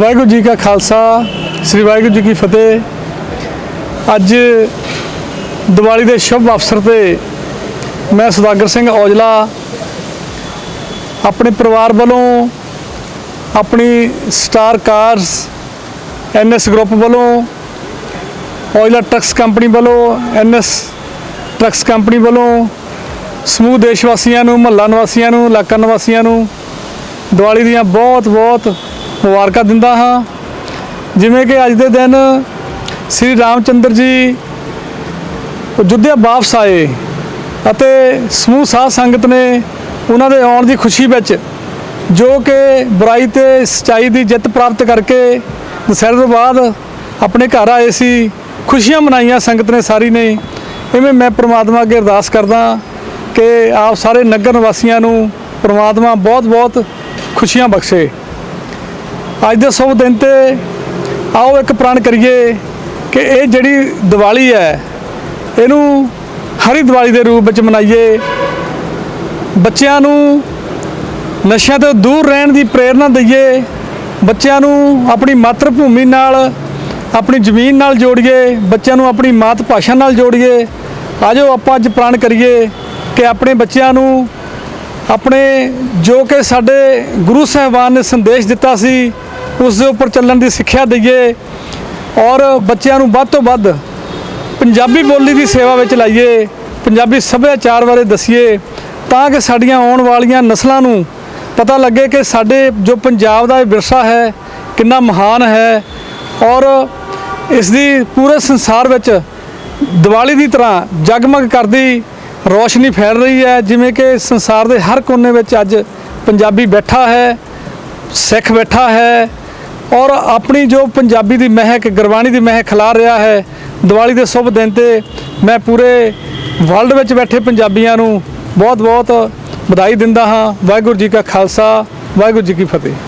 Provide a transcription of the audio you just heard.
ਵਾਹਿਗੁਰੂ ਜੀ ਕਾ ਖਾਲਸਾ, ਸ੍ਰੀ ਵਾਹਿਗੁਰੂ ਜੀ ਕੀ ਫਤਿਹ। ਅੱਜ ਦੀਵਾਲੀ ਦੇ ਸ਼ੁਭ ਅਵਸਰ ਤੇ ਮੈਂ ਸੁਦਾਗਰ ਸਿੰਘ ਔਜਲਾ ਆਪਣੇ ਪਰਿਵਾਰ ਵੱਲੋਂ, ਆਪਣੀ ਸਟਾਰ ਕਾਰਸ ਐਨਐਸ ਗਰੁੱਪ ਵੱਲੋਂ, ਔਜਲਾ ਟਰੱਕਸ ਕੰਪਨੀ ਵੱਲੋਂ ਐਨਐਸ ਟਰੱਕਸ ਕੰਪਨੀ ਵੱਲੋਂ, ਸਮੂਹ ਦੇਸ਼ ਵਾਸੀਆਂ ਨੂੰ, ਮਹੱਲਾ ਨਿਵਾਸੀਆਂ ਨੂੰ, ਇਲਾਕਾ ਨਿਵਾਸੀਆਂ ਨੂੰ ਦੀਵਾਲੀ ਦੀਆਂ ਬਹੁਤ ਬਹੁਤ ਮੁਬਾਰਕਾਂ ਦਿੰਦਾ ਹਾਂ। ਜਿਵੇਂ ਕਿ ਅੱਜ ਦੇ ਦਿਨ ਸ੍ਰੀ ਰਾਮਚੰਦਰ ਜੀ ਅਯੁੱਧਿਆ ਵਾਪਸ ਆਏ ਅਤੇ ਸਮੂਹ ਸਾਧ ਸੰਗਤ ਨੇ ਉਹਨਾਂ ਦੇ ਆਉਣ ਦੀ ਖੁਸ਼ੀ ਵਿੱਚ ਜੋ ਕਿ ਬੁਰਾਈ ਤੇ ਸਚਾਈ ਦੀ ਜਿੱਤ ਪ੍ਰਾਪਤ ਕਰਕੇ ਦੁਸਹਿਰੇ ਤੋਂ ਬਾਅਦ ਆਪਣੇ ਘਰ ਆਏ ਸੀ। ਖੁਸ਼ੀਆਂ ਮਨਾਈਆਂ ਸੰਗਤ ਨੇ ਸਾਰੀ ਨੇ। ਇਵੇਂ ਮੈਂ ਪ੍ਰਮਾਤਮਾ ਅੱਗੇ ਅਰਦਾਸ ਕਰਦਾ ਕਿ ਆਪ ਸਾਰੇ ਨਗਰ ਨਿਵਾਸੀਆਂ ਨੂੰ ਪ੍ਰਮਾਤਮਾ ਬਹੁਤ ਬਹੁਤ ਖੁਸ਼ੀਆਂ ਬਖਸ਼ੇ। ਅੱਜ ਦੇ ਸ਼ੁਭ ਦਿਨ ਤੇ ਆਓ ਇੱਕ ਪ੍ਰਣ ਕਰੀਏ ਕਿ ਇਹ ਜਿਹੜੀ ਦੀਵਾਲੀ ਹੈ, ਇਹਨੂੰ ਹਰੀ ਦੀਵਾਲੀ ਦੇ ਰੂਪ ਵਿੱਚ ਮਨਾਈਏ। ਬੱਚਿਆਂ ਨੂੰ ਨਸ਼ਿਆਂ ਤੋਂ ਦੂਰ ਰਹਿਣ ਦੀ ਪ੍ਰੇਰਣਾ ਦਈਏ। ਬੱਚਿਆਂ ਨੂੰ ਆਪਣੀ ਮਾਤਰ ਭੂਮੀ ਨਾਲ, ਆਪਣੀ ਜ਼ਮੀਨ ਨਾਲ ਜੋੜੀਏ। ਬੱਚਿਆਂ ਨੂੰ ਆਪਣੀ ਮਾਤ ਭਾਸ਼ਾ ਨਾਲ ਜੋੜੀਏ। ਆਜੋ ਆਪਾਂ ਅੱਜ ਪ੍ਰਣ ਕਰੀਏ ਕਿ ਆਪਣੇ ਬੱਚਿਆਂ ਨੂੰ ਆਪਣੇ ਜੋ ਕਿ ਸਾਡੇ ਗੁਰੂ ਸਾਹਿਬਾਨ ਨੇ ਸੰਦੇਸ਼ ਦਿੱਤਾ ਸੀ ਉਸ ਦੇ ਉੱਪਰ ਚੱਲਣ ਦੀ ਸਿੱਖਿਆ ਦਈਏ ਔਰ ਬੱਚਿਆਂ ਨੂੰ ਵੱਧ ਤੋਂ ਵੱਧ ਪੰਜਾਬੀ ਬੋਲੀ ਦੀ ਸੇਵਾ ਵਿੱਚ ਲਾਈਏ, ਪੰਜਾਬੀ ਸੱਭਿਆਚਾਰ ਬਾਰੇ ਦਸੀਏ ਤਾਂ ਕਿ ਸਾਡੀਆਂ ਆਉਣ ਵਾਲੀਆਂ ਨਸਲਾਂ ਨੂੰ ਪਤਾ ਲੱਗੇ ਕਿ ਸਾਡੇ ਜੋ ਪੰਜਾਬ ਦਾ ਇਹ ਵਿਰਸਾ ਹੈ, ਕਿੰਨਾ ਮਹਾਨ ਹੈ ਔਰ ਇਸ ਦੀ ਪੂਰੇ ਸੰਸਾਰ ਵਿੱਚ ਦੀਵਾਲੀ ਦੀ ਤਰ੍ਹਾਂ ਜਗਮਗ ਕਰਦੀ ਰੋਸ਼ਨੀ ਫੈਲ ਰਹੀ ਹੈ, ਜਿਵੇਂ ਕਿ ਸੰਸਾਰ ਦੇ ਹਰ ਕੋਨੇ ਵਿੱਚ ਅੱਜ ਪੰਜਾਬੀ ਬੈਠਾ ਹੈ, ਸਿੱਖ ਬੈਠਾ ਹੈ ਔਰ ਆਪਣੀ ਜੋ ਪੰਜਾਬੀ ਦੀ ਮਹਿਕ, ਗੁਰਬਾਣੀ ਦੀ ਮਹਿਕ ਖਿਲਾ ਰਿਹਾ ਹੈ, ਦੀਵਾਲੀ ਦੇ ਸ਼ੁਭ ਦਿਨ ਤੇ ਮੈਂ ਪੂਰੇ ਵਰਲਡ ਵਿੱਚ ਬੈਠੇ ਪੰਜਾਬੀਆਂ ਨੂੰ ਬਹੁਤ ਬਹੁਤ ਵਧਾਈ ਦਿੰਦਾ ਹਾਂ। ਵਾਹਿਗੁਰੂ ਜੀ ਕਾ ਖਾਲਸਾ, ਵਾਹਿਗੁਰੂ ਜੀ ਕੀ ਫਤਿਹ।